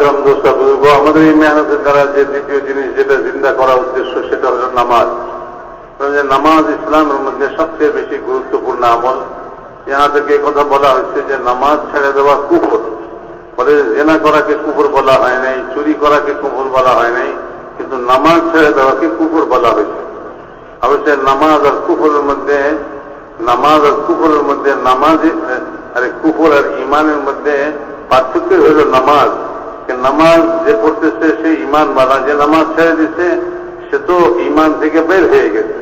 দোস্তা বুজুর্গ আমাদের এই মেহনতের দ্বারা যে দ্বিতীয় জিনিস যেটা চিন্তা করা উদ্দেশ্য, সেটা হল নামাজ। যে নামাজ ইসলামের মধ্যে সবচেয়ে বেশি গুরুত্বপূর্ণ আমল। থেকে কথা বলা হচ্ছে যে নামাজ ছেড়ে দেওয়া কুফর। ফলে জেনা করাকে কুকুর বলা হয় নাই, চুরি করাকে কুকুর বলা হয় নাই, কিন্তু নামাজ ছেড়ে দেওয়াকে কুকুর বলা হয়েছে। অবশ্যই নামাজ আর কুকুরের মধ্যে, নামাজ আর কুকুরের মধ্যে নামাজ আরে কুকুর আর ইমানের মধ্যে পার্থক্য হল নামাজ। যে নামাজ যে পড়তেছে সে ইমান বানা যে নামাজ ছেড়ে দিচ্ছে সে তো ইমান থেকে বের হয়ে গেছে।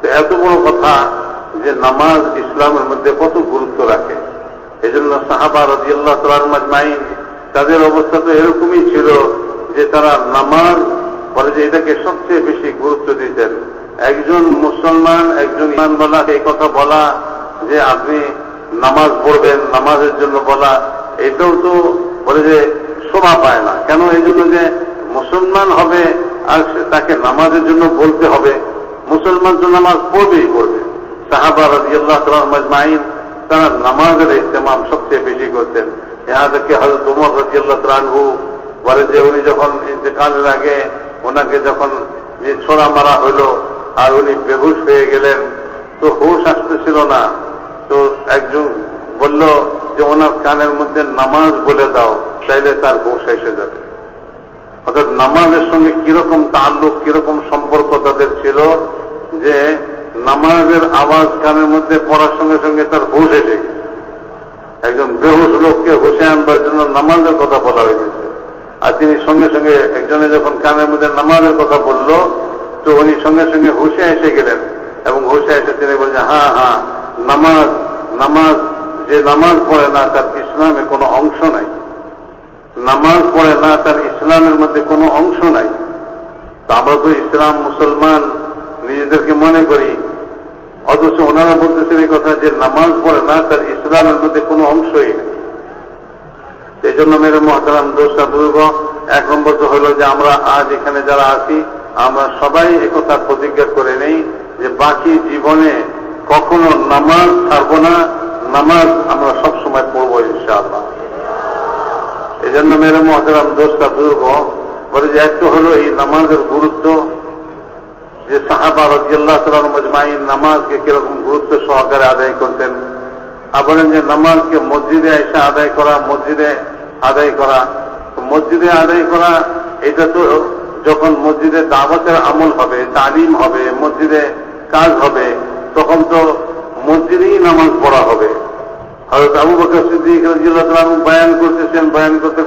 তো এত বড় কথা যে নামাজ ইসলামের মধ্যে কত গুরুত্ব রাখে। এই জন্য সাহাবা রাজি আল্লাহ তালার তাদের অবস্থা তো এরকমই ছিল যে তারা নামাজ বলে যে এটাকে সবচেয়ে বেশি গুরুত্ব দিতেন। একজন মুসলমান, একজন ইমানওয়ালা এই কথা বলা যে আপনি নামাজ পড়বেন, নামাজের জন্য বলা, এটাও তো বলে যে শোভা পায় না। কেন? এই জন্য যে মুসলমান হবে আর তাকে নামাজের জন্য বলতে হবে। মুসলমান তো নামাজ পড়বেই পড়বে। সাহাবা রাজি আল্লাহ তারা নামাজের ইস্তেমাম সবচেয়ে বেশি করতেন। এহাদেরকে হজরত উমর রাজি আল্লাহ রানহু বলে যে, উনি যখন ইন্তেকালের আগে ওনাকে যখন ছোড়া মারা হইল আর উনি বেহুশ হয়ে গেলেন, তো হুশ আসতেছিল না। তো একজন বলল যে, ওনার কানের মধ্যে নামাজ বলে দাও। চাইলে তার হুশ এসে যাবে। অর্থাৎ নামাজের সঙ্গে কীরকম তাল্লুক কীরকম সম্পর্ক তাদের ছিল যে নামাজের আওয়াজ কানের মধ্যে পড়ার সঙ্গে সঙ্গে তার হুশ এসে একজন বেহুশ লোককে হুসে আনবার জন্য নামাজের কথা বলা হয়েছে আর তিনি সঙ্গে সঙ্গে একজনে যখন কানের মধ্যে নামাজের কথা বলল, তো উনি সঙ্গে সঙ্গে হুসে এসে গেলেন এবং হুসে এসে তিনি বলছেন হ্যাঁ হ্যাঁ নামাজ নামাজ, যে নামাজ পড়ে না, তার ইসলামে নামাজ পড়ে না, তার ইসলামের মধ্যে কোনো অংশ নাই। তো আমরা তো ইসলাম মুসলমান, নিজেদেরকে মনে করি। অথচ ওনারা বলতেছেন এই কথা যে নামাজ পড়ে না, তার ইসলামের মধ্যে কোনো অংশই নেই। এই জন্য মেরে মহতারাম দোষটা দুর্গ এক নম্বর তো হলো যে আমরা আজ এখানে যারা আছি, আমরা সবাই একথা প্রতিজ্ঞা করে নেই যে বাকি জীবনে কখনো নামাজ ছাড়বো না, নামাজ আমরা সবসময় পড়ব ইনশাআল্লাহ। এই জন্য মেরে মহতারাম দোষটা দুর্গ বলে যে একটা হলো এই নামাজের গুরুত্ব, যে সাহাবা রাজিয়াল্লাহ তালার মজমাইন নামাজকে কীরকম গুরুত্ব সহকারে আদায় করতেন। আর যে নামাজকে মসজিদে এসে আদায় করা, মসজিদে আদায় করা। মসজিদে আদায় করা, এটা তো যখন মসজিদে দাওয়াতের আমল হবে, তালিম হবে, মসজিদে কাজ হবে, তখন তো মসজিদেই নামাজ পড়া হবে। হয়তো আবু বকর সিদ্দিক রাজিয়াল্লাহ তাআলা বয়ান করতেছেন বয়ান করতে